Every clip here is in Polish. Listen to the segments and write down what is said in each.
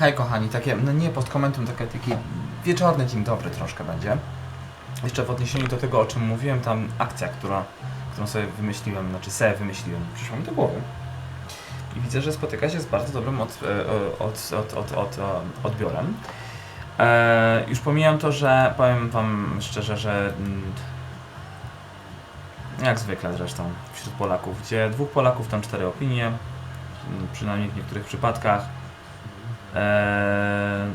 Hej kochani, takie, no nie pod komentem, takie, taki wieczorny dzień dobry troszkę będzie. Jeszcze w odniesieniu do tego, o czym mówiłem, tam akcja, która, którą sobie wymyśliłem, znaczy sobie wymyśliłem, przyszła mi do głowy. I widzę, że spotyka się z bardzo dobrym od, e, od, od, od, od, e, odbiorem. E, już pomijam to, że powiem wam szczerze, że mm, jak zwykle zresztą wśród Polaków, gdzie dwóch Polaków tam cztery opinie, mm, przynajmniej w niektórych przypadkach. Eee,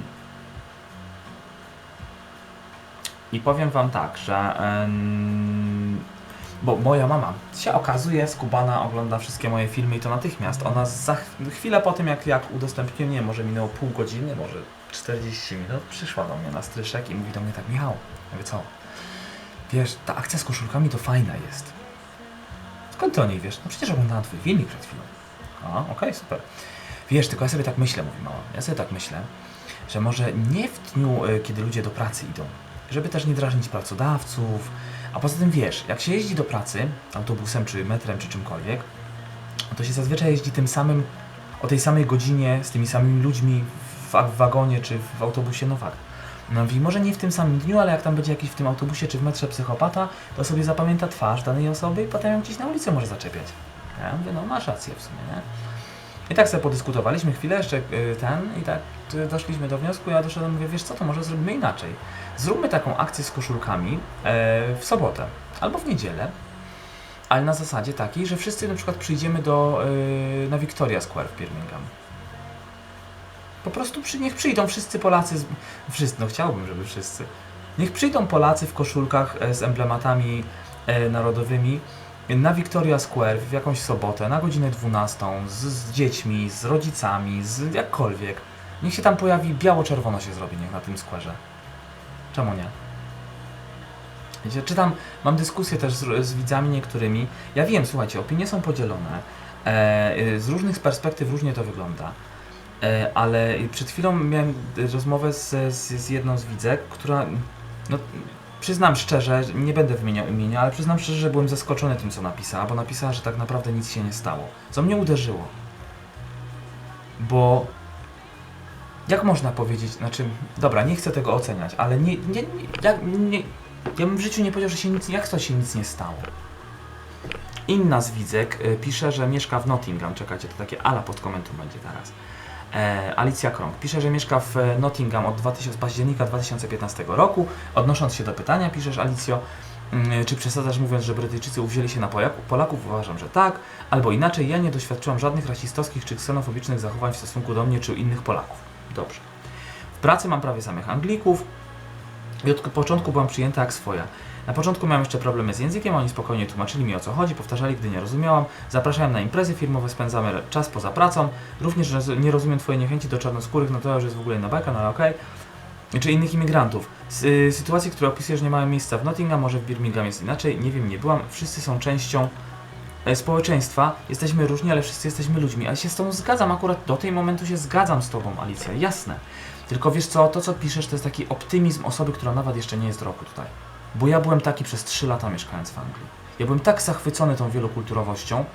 I powiem wam tak, że bo moja mama się okazuje skubana, ogląda wszystkie moje filmy i to natychmiast. Ona za ch- chwilę po tym jak, jak udostępniłem, nie może minęło pół godziny, może 40 minut, przyszła do mnie na stryszek i mówi do mnie tak, Michał, ja co? Wiesz, ta akcja z koszulkami to fajna jest. Skąd ty o niej wiesz? No przecież oglądałam twój filmik przed chwilą. A, okej, super. Wiesz, tylko ja sobie tak myślę, mówi mama. Ja sobie tak myślę, że może nie w dniu, y, kiedy ludzie do pracy idą, żeby też nie drażnić pracodawców, a poza tym wiesz, jak się jeździ do pracy autobusem, czy metrem, czy czymkolwiek, to się zazwyczaj jeździ tym samym, o tej samej godzinie, z tymi samymi ludźmi w, wagonie, czy w autobusie, no fakt. No i może nie w tym samym dniu, ale jak tam będzie jakiś w tym autobusie, czy w metrze psychopata, to sobie zapamięta twarz danej osoby i potem ją gdzieś na ulicy może zaczepiać. Ja mówię, no masz rację w sumie, nie? I tak sobie podyskutowaliśmy chwilę jeszcze y, ten i tak y, doszliśmy do wniosku, ja doszedłem, mówię, wiesz co, to może zrobimy inaczej. Zróbmy taką akcję z koszulkami e, w sobotę albo w niedzielę, ale na zasadzie takiej, że wszyscy na przykład przyjdziemy do, na Victoria Square w Birmingham. Po prostu przy, niech przyjdą wszyscy Polacy, z, wszyscy, no chciałbym, żeby wszyscy. Niech przyjdą Polacy w koszulkach e, z emblematami e, narodowymi na Victoria Square w jakąś sobotę na godzinę 12 z, z dziećmi, z rodzicami, z jakkolwiek. Niech się tam pojawi, biało-czerwono się zrobi niech na tym skwerze. Czemu nie? Wiecie, czytam, mam dyskusję też z, z widzami niektórymi. Ja wiem, słuchajcie, opinie są podzielone. E, y, z różnych perspektyw różnie to wygląda. E, ale przed chwilą miałem rozmowę z, z, z jedną z widzek, która no, Przyznam szczerze, nie będę wymieniał imienia, ale przyznam szczerze, że byłem zaskoczony tym, co napisała, bo napisała, że tak naprawdę nic się nie stało. Co mnie uderzyło. Bo jak można powiedzieć, znaczy, dobra, nie chcę tego oceniać, ale nie, nie, nie, ja, nie ja bym w życiu nie powiedział, że się nic, jak to się nic nie stało. Inna z widzek y, pisze, że mieszka w Nottingham. Czekajcie, to takie ala pod komentarz będzie teraz. E, Alicja Krąg pisze, że mieszka w e, Nottingham od 2000, października 2015 roku. Odnosząc się do pytania, piszesz Alicjo, mm, czy przesadzasz mówiąc, że Brytyjczycy uwzięli się na Polaków? Polaków? Uważam, że tak. Albo inaczej, ja nie doświadczyłam żadnych rasistowskich czy ksenofobicznych zachowań w stosunku do mnie czy innych Polaków. Dobrze. W pracy mam prawie samych Anglików i od początku byłam przyjęta jak swoja. Na początku miałem jeszcze problemy z językiem, oni spokojnie tłumaczyli mi o co chodzi, powtarzali, gdy nie rozumiałam. Zapraszałem na imprezy firmowe, spędzamy czas poza pracą. Również nie rozumiem Twojej niechęci do czarnoskórych, no to już jest w ogóle inna bajka, no ale okej. Czy innych imigrantów. S- y, sytuacje, które opisujesz nie mają miejsca w Nottingham, może w Birmingham jest inaczej, nie wiem, nie byłam. Wszyscy są częścią e, społeczeństwa, jesteśmy różni, ale wszyscy jesteśmy ludźmi. Ale się z Tobą zgadzam, akurat do tej momentu się zgadzam z Tobą, Alicja, jasne. Tylko wiesz co, to co piszesz to jest taki optymizm osoby, która nawet jeszcze nie jest roku tutaj. Bo ja byłem taki przez 3 lata mieszkając w Anglii. Ja byłem tak zachwycony tą wielokulturowością,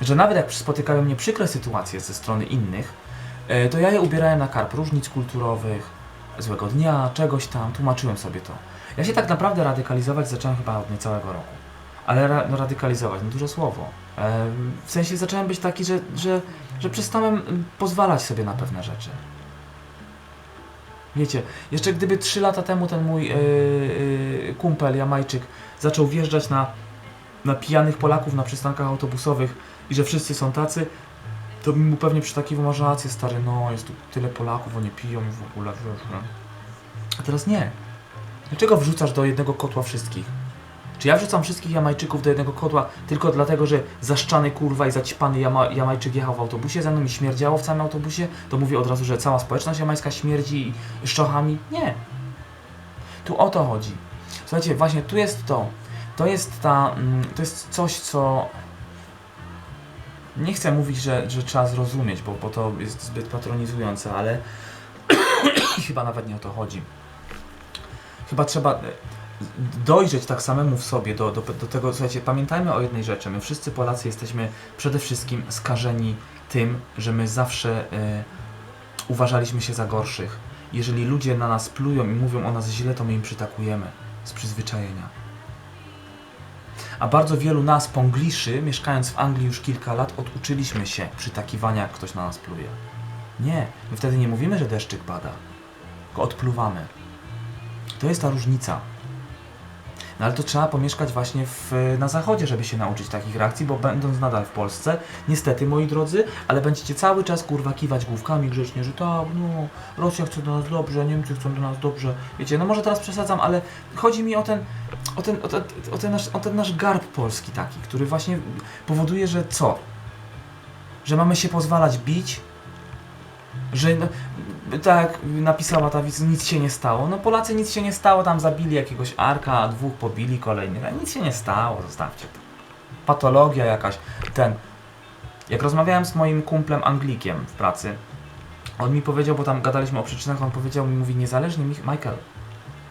że nawet jak spotykają mnie przykre sytuacje ze strony innych, e, to ja je ubierałem na karp różnic kulturowych, złego dnia, czegoś tam, tłumaczyłem sobie to. Ja się tak naprawdę radykalizować zacząłem chyba od niecałego roku. Ale ra, no radykalizować, no duże słowo. E, w sensie zacząłem być taki, że, że, że przestałem mm, pozwalać sobie na pewne rzeczy. Wiecie, jeszcze gdyby 3 lata temu ten mój yy, yy, kumpel Jamajczyk zaczął wjeżdżać na, na pijanych Polaków na przystankach autobusowych i że wszyscy są tacy, to bym mu pewnie przytakiwał, masz rację stary, no jest tu tyle Polaków, oni piją w ogóle, wiesz? A teraz nie. Dlaczego wrzucasz do jednego kotła wszystkich? Czy ja wrzucam wszystkich Jamajczyków do jednego kotła tylko dlatego, że zaszczany kurwa i zaćpany Jama Jamajczyk jechał w autobusie ze mną i śmierdziało w całym autobusie? To mówię od razu, że cała społeczność jamańska śmierdzi szczochami? Nie. Tu o to chodzi. Słuchajcie, właśnie tu jest to. To jest ta, mm, to jest coś, co nie chcę mówić, że, że trzeba zrozumieć, bo, bo to jest zbyt patronizujące, ale chyba nawet nie o to chodzi. Chyba trzeba dojrzeć tak samemu w sobie do, do, do tego, słuchajcie, pamiętajmy o jednej rzeczy, my wszyscy Polacy jesteśmy przede wszystkim skażeni tym, że my zawsze, e, uważaliśmy się za gorszych. Jeżeli ludzie na nas plują i mówią o nas źle, to my im przytakujemy z przyzwyczajenia. A bardzo wielu nas, pongliszy, mieszkając w Anglii już kilka lat, oduczyliśmy się przytakiwania, jak ktoś na nas pluje. Nie, my wtedy nie mówimy, że deszczyk pada, tylko odpluwamy. To jest ta różnica. No ale to trzeba pomieszkać właśnie w, na zachodzie, żeby się nauczyć takich reakcji, bo będąc nadal w Polsce, niestety moi drodzy, ale będziecie cały czas kurwa kiwać główkami grzecznie, że tak, no, Rosja chce do nas dobrze, Niemcy chcą do nas dobrze. Wiecie, no może teraz przesadzam, ale chodzi mi o ten, o ten, o o ten, nasz, o ten nasz garb polski taki, który właśnie powoduje, że co? Że mamy się pozwalać bić? Że no, tak napisała ta widz, nic się nie stało. No Polacy nic się nie stało, tam zabili jakiegoś arka, a dwóch pobili kolejnych. A nic się nie stało, zostawcie to. Patologia jakaś. Ten. Jak rozmawiałem z moim kumplem Anglikiem w pracy, on mi powiedział, bo tam gadaliśmy o przyczynach, on powiedział mi, mówi, niezależnie, Mich- Michael,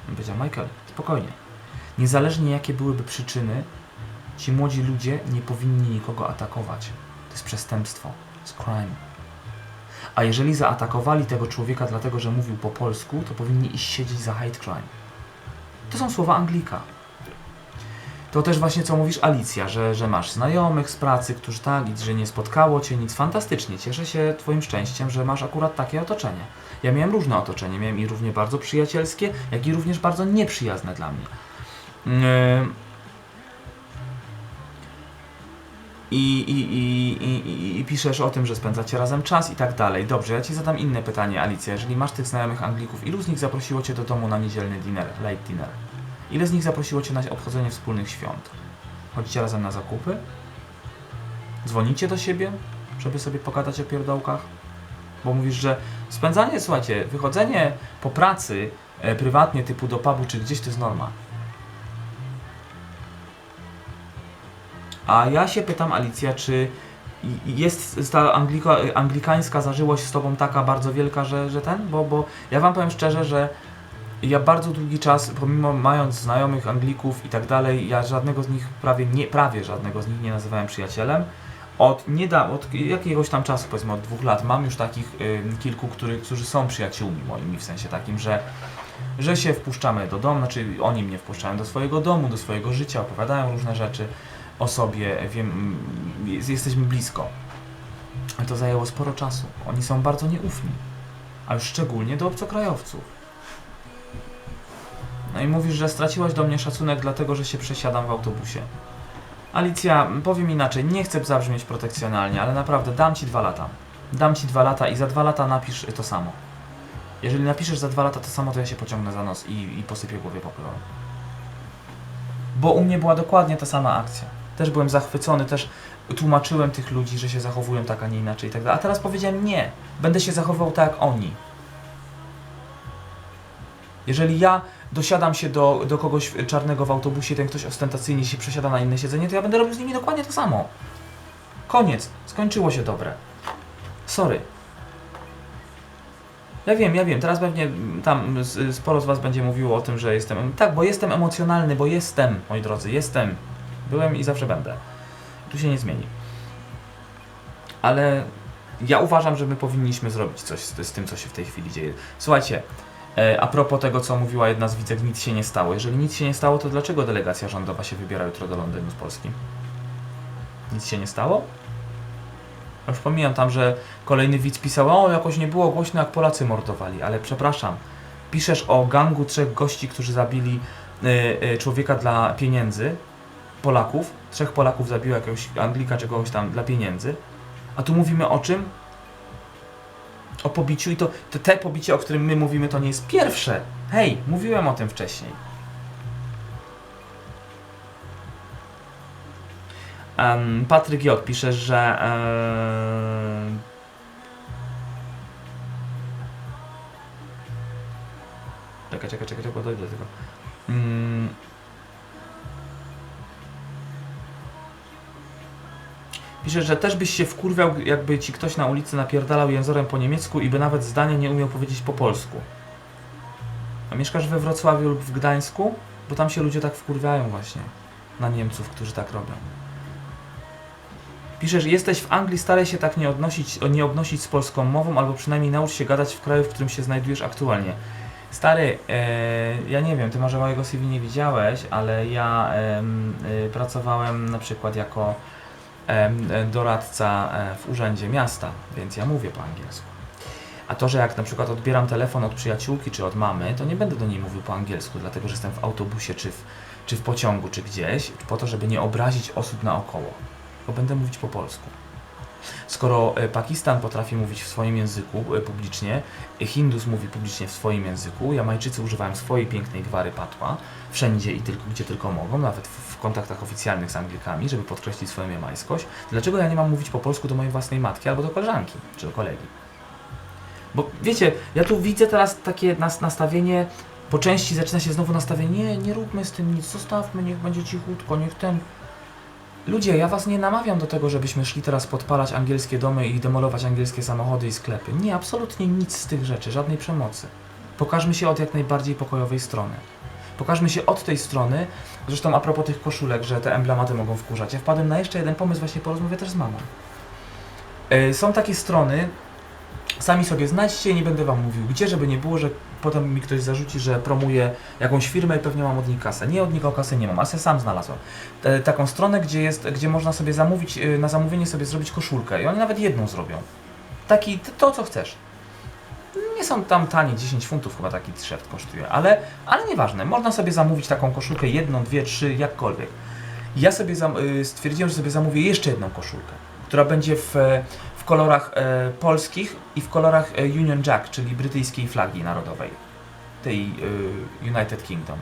on powiedział, Michael, spokojnie, niezależnie jakie byłyby przyczyny, ci młodzi ludzie nie powinni nikogo atakować. To jest przestępstwo. To jest crime. A jeżeli zaatakowali tego człowieka dlatego, że mówił po polsku, to powinni iść siedzieć za hate crime. To są słowa Anglika. To też właśnie co mówisz Alicja, że, że masz znajomych z pracy, którzy tak, że nie spotkało cię nic. Fantastycznie, cieszę się twoim szczęściem, że masz akurat takie otoczenie. Ja miałem różne otoczenie, miałem i równie bardzo przyjacielskie, jak i również bardzo nieprzyjazne dla mnie. Yy, i, i, i, i, i, piszesz o tym, że spędzacie razem czas i tak dalej. Dobrze, ja Ci zadam inne pytanie, Alicja. Jeżeli masz tych znajomych Anglików, ilu z nich zaprosiło Cię do domu na niedzielny dinner, late dinner? Ile z nich zaprosiło Cię na obchodzenie wspólnych świąt? Chodzicie razem na zakupy? Dzwonicie do siebie, żeby sobie pogadać o pierdołkach? Bo mówisz, że spędzanie, słuchajcie, wychodzenie po pracy e, prywatnie, typu do pubu czy gdzieś, to jest norma. A ja się pytam, Alicja, czy jest ta angliko, anglikańska zażyłość z Tobą taka bardzo wielka, że, że ten? Bo, bo ja Wam powiem szczerze, że ja bardzo długi czas, pomimo mając znajomych Anglików i tak dalej, ja żadnego z nich, prawie nie, prawie żadnego z nich nie nazywałem przyjacielem. Od nieda, od jakiegoś tam czasu, powiedzmy od dwóch lat, mam już takich y, kilku, który, którzy są przyjaciółmi moimi, w sensie takim, że, że się wpuszczamy do domu, znaczy oni mnie wpuszczają do swojego domu, do swojego życia, opowiadają różne rzeczy o sobie, wiem, mm, jest- jesteśmy blisko. Ale to zajęło sporo czasu. Oni są bardzo nieufni, a już szczególnie do obcokrajowców. No i mówisz, że straciłaś do mnie szacunek, dlatego że się przesiadam w autobusie. Alicja, powiem inaczej, nie chcę zabrzmieć protekcjonalnie, ale naprawdę dam ci dwa lata. Dam ci dwa lata i za dwa lata napisz to samo. Jeżeli napiszesz za dwa lata to samo, to ja się pociągnę za nos i, i posypię głowie popiołem. Bo u mnie była dokładnie ta sama akcja. Też byłem zachwycony, też tłumaczyłem tych ludzi, że się zachowują tak, a nie inaczej i tak dalej. A teraz powiedziałem nie, będę się zachowywał tak jak oni. Jeżeli ja dosiadam się do, do kogoś czarnego w autobusie, ten ktoś ostentacyjnie się przesiada na inne siedzenie, to ja będę robił z nimi dokładnie to samo. Koniec. Skończyło się dobre. Sorry. Ja wiem, ja wiem. Teraz pewnie tam sporo z Was będzie mówiło o tym, że jestem. Tak, bo jestem emocjonalny, bo jestem, moi drodzy, jestem. Byłem i zawsze będę. Tu się nie zmieni. Ale ja uważam, że my powinniśmy zrobić coś z, z tym, co się w tej chwili dzieje. Słuchajcie, e, a propos tego, co mówiła jedna z widzek, nic się nie stało. Jeżeli nic się nie stało, to dlaczego delegacja rządowa się wybiera jutro do Londynu z Polski? Nic się nie stało? Już pomijam tam, że kolejny widz pisał, o jakoś nie było głośno jak Polacy mordowali, ale przepraszam, piszesz o gangu trzech gości, którzy zabili y, y, człowieka dla pieniędzy, Polaków, trzech Polaków zabiło jakiegoś Anglika czy kogoś tam dla pieniędzy, a tu mówimy o czym? O pobiciu i to, te pobicie, o którym my mówimy, to nie jest pierwsze. Hej, mówiłem o tym wcześniej. Um, Patryk J. pisze, że em, Czekaj, czekaj, czekaj, czekaj, dojdę do tego. Mm. Pisze, że też byś się wkurwiał, jakby ci ktoś na ulicy napierdalał jęzorem po niemiecku i by nawet zdania nie umiał powiedzieć po polsku. A mieszkasz we Wrocławiu lub w Gdańsku? Bo tam się ludzie tak wkurwiają właśnie na Niemców, którzy tak robią. Piszesz, jesteś w Anglii, staraj się tak nie, odnosić, nie obnosić z polską mową, albo przynajmniej naucz się gadać w kraju, w którym się znajdujesz aktualnie. Stary, e, ja nie wiem, ty może mojego CV nie widziałeś, ale ja em, e, pracowałem na przykład jako e, doradca e, w urzędzie miasta, więc ja mówię po angielsku. A to, że jak na przykład odbieram telefon od przyjaciółki czy od mamy, to nie będę do niej mówił po angielsku, dlatego że jestem w autobusie czy w, czy w pociągu czy gdzieś, po to, żeby nie obrazić osób naokoło. Bo będę mówić po polsku. Skoro e, Pakistan potrafi mówić w swoim języku e, publicznie, e, Hindus mówi publicznie w swoim języku, Jamajczycy używają swojej pięknej gwary patła wszędzie i tylko gdzie tylko mogą, nawet w, kontaktach oficjalnych z Anglikami, żeby podkreślić swoją jamajskość, dlaczego ja nie mam mówić po polsku do mojej własnej matki albo do koleżanki czy do kolegi? Bo wiecie, ja tu widzę teraz takie nas, nastawienie, po części zaczyna się znowu nastawienie, nie, nie róbmy z tym nic, zostawmy, niech będzie cichutko, niech ten... Ludzie, ja was nie namawiam do tego, żebyśmy szli teraz podpalać angielskie domy i demolować angielskie samochody i sklepy. Nie, absolutnie nic z tych rzeczy, żadnej przemocy. Pokażmy się od jak najbardziej pokojowej strony. Pokażmy się od tej strony, zresztą a propos tych koszulek, że te emblematy mogą wkurzać. Ja wpadłem na jeszcze jeden pomysł, właśnie porozmawiać też z mamą. Yy, są takie strony, Sami sobie znajdźcie, nie będę wam mówił gdzie, żeby nie było, że potem mi ktoś zarzuci, że promuję jakąś firmę i pewnie mam od nich kasę. Nie, od nich o kasę nie mam, a ja sam znalazłem. E, taką stronę, gdzie jest, gdzie można sobie zamówić, e, na zamówienie sobie zrobić koszulkę i oni nawet jedną zrobią. Taki, to co chcesz. Nie są tam tanie, 10 funtów chyba taki t-shirt kosztuje, ale, ale nieważne, można sobie zamówić taką koszulkę, jedną, dwie, trzy, jakkolwiek. Ja sobie y, stwierdziłem, że sobie zamówię jeszcze jedną koszulkę, która będzie w, e, w kolorach e, polskich i w kolorach e, Union Jack, czyli brytyjskiej flagi narodowej, tej e, United Kingdom.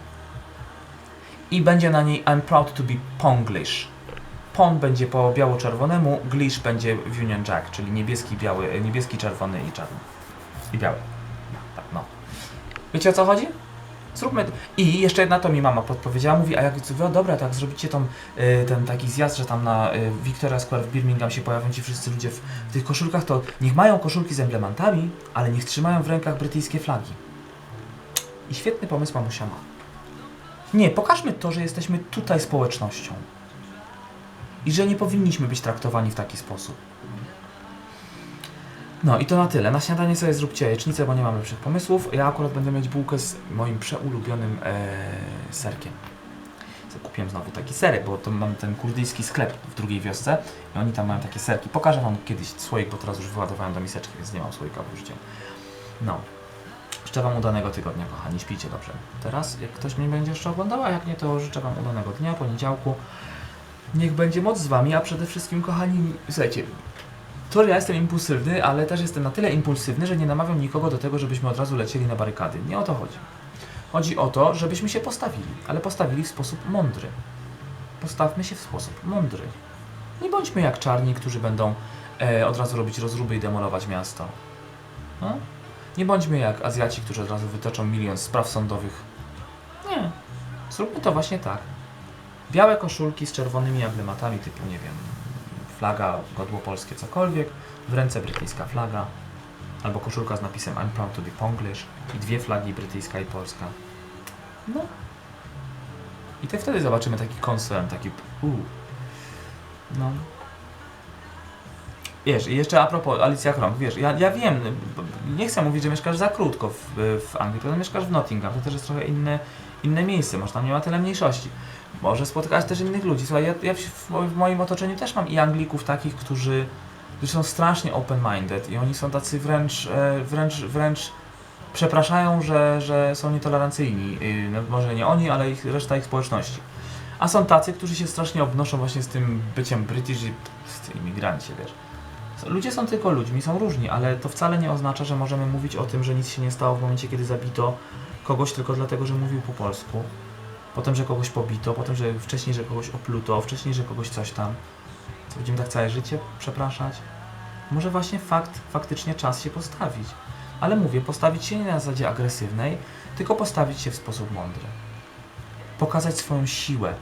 I będzie na niej I'm proud to be Ponglish. Pon będzie po biało-czerwonemu, Glish będzie w Union Jack, czyli niebieski, biały, e, niebieski, czerwony i czarny. I biały. Tak, no. Wiecie o co chodzi? Zróbmy. I jeszcze jedna to mi mama podpowiedziała, mówi, a jak no dobra, tak zrobicie tą, y, ten taki zjazd, że tam na y, Victoria Square w Birmingham się pojawią ci wszyscy ludzie w, w tych koszulkach, to niech mają koszulki z emblematami, ale niech trzymają w rękach brytyjskie flagi. I świetny pomysł mamusia ma. Nie, pokażmy to, że jesteśmy tutaj społecznością. I że nie powinniśmy być traktowani w taki sposób. No i to na tyle. Na śniadanie sobie zróbcie jajecznicę, bo nie mam lepszych pomysłów. Ja akurat będę mieć bułkę z moim przeulubionym e, serkiem. Kupiłem znowu taki serek, bo to mam ten kurdyjski sklep w drugiej wiosce i oni tam mają takie serki. Pokażę Wam kiedyś słoik, bo teraz już wyładowałem do miseczki, więc nie mam słoika w użyciu. No. Życzę Wam udanego tygodnia, kochani. Śpijcie dobrze. Teraz, jak ktoś mnie będzie jeszcze oglądał, a jak nie, to życzę Wam udanego dnia, poniedziałku. Niech będzie moc z Wami, a przede wszystkim, kochani, słuchajcie, to, ja jestem impulsywny, ale też jestem na tyle impulsywny, że nie namawiam nikogo do tego, żebyśmy od razu lecieli na barykady. Nie o to chodzi. Chodzi o to, żebyśmy się postawili, ale postawili w sposób mądry. Postawmy się w sposób mądry. Nie bądźmy jak czarni, którzy będą e, od razu robić rozruby i demolować miasto. No? Nie bądźmy jak Azjaci, którzy od razu wytoczą milion spraw sądowych. Nie. Zróbmy to właśnie tak. Białe koszulki z czerwonymi emblematami typu, nie wiem, flaga, godło polskie, cokolwiek, w ręce brytyjska flaga, albo koszulka z napisem I'm proud to be Ponglish i dwie flagi, brytyjska i polska. No. I to wtedy zobaczymy taki koncern, taki uuu. No. Wiesz, i jeszcze a propos Alicja Krąg, wiesz, ja, ja wiem, nie chcę mówić, że mieszkasz za krótko w, w Anglii, potem mieszkasz w Nottingham, to też jest trochę inne, inne miejsce, może tam nie ma tyle mniejszości. Może spotkać też innych ludzi. Słuchaj, ja, ja w, w moim otoczeniu też mam i Anglików takich, którzy, którzy są strasznie open-minded i oni są tacy wręcz, e, wręcz, wręcz przepraszają, że, że są nietolerancyjni. Y, No, może nie oni, ale ich, reszta ich społeczności. A są tacy, którzy się strasznie obnoszą właśnie z tym byciem British i pst, imigranci, wiesz. Ludzie są tylko ludźmi, są różni, ale to wcale nie oznacza, że możemy mówić o tym, że nic się nie stało w momencie, kiedy zabito kogoś tylko dlatego, że mówił po polsku. Potem, że kogoś pobito, potem, że wcześniej, że kogoś opluto, wcześniej, że kogoś coś tam. Co będziemy tak całe życie przepraszać? Może właśnie fakt, faktycznie czas się postawić. Ale mówię, postawić się nie na zasadzie agresywnej, tylko postawić się w sposób mądry. Pokazać swoją siłę.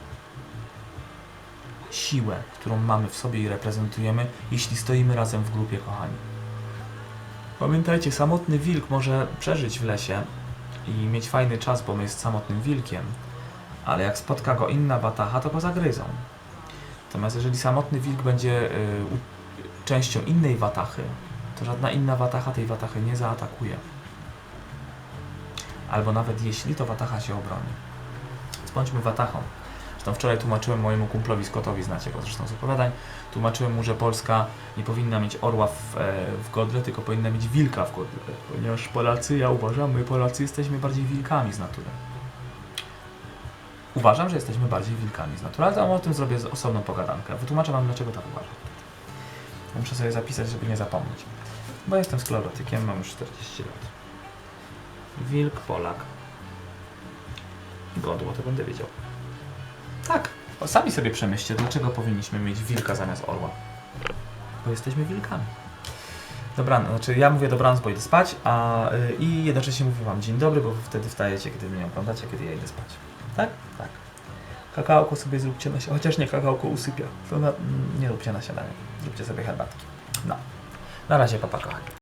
Siłę, którą mamy w sobie i reprezentujemy, jeśli stoimy razem w grupie, kochani. Pamiętajcie, samotny wilk może przeżyć w lesie i mieć fajny czas, bo jest samotnym wilkiem, ale jak spotka go inna batacha, to go zagryzą. Natomiast jeżeli samotny wilk będzie y, częścią innej watachy, to żadna inna watacha tej watachy nie zaatakuje. Albo nawet jeśli, to watacha się obroni. Bądźmy watachą. Zresztą wczoraj tłumaczyłem mojemu kumplowi Scottowi, znacie go zresztą z opowiadań, tłumaczyłem mu, że Polska nie powinna mieć orła w, e, w godle, tylko powinna mieć wilka w godle. Ponieważ Polacy, ja uważam, my Polacy jesteśmy bardziej wilkami z natury. Uważam, że jesteśmy bardziej wilkami z natury, ale o tym zrobię osobną pogadankę. Wytłumaczę Wam, dlaczego tak uważam. Muszę sobie zapisać, żeby nie zapomnieć. Bo jestem sklerotykiem, mam już 40 lat. Wilk, Polak. Godło, to będę wiedział. Tak. Sami sobie przemyślcie, dlaczego powinniśmy mieć wilka zamiast orła. Bo jesteśmy wilkami. Dobranoc, znaczy ja mówię dobranoc, bo idę spać, a y, i jednocześnie mówię wam dzień dobry, bo wtedy wstajecie, kiedy mnie oglądacie, kiedy ja idę spać. Tak? Tak. Kakałko sobie zróbcie na śniadanie, chociaż nie, kakałko usypia. To na, nie róbcie na śniadanie, zróbcie sobie herbatki. No. Na razie, papa kochani.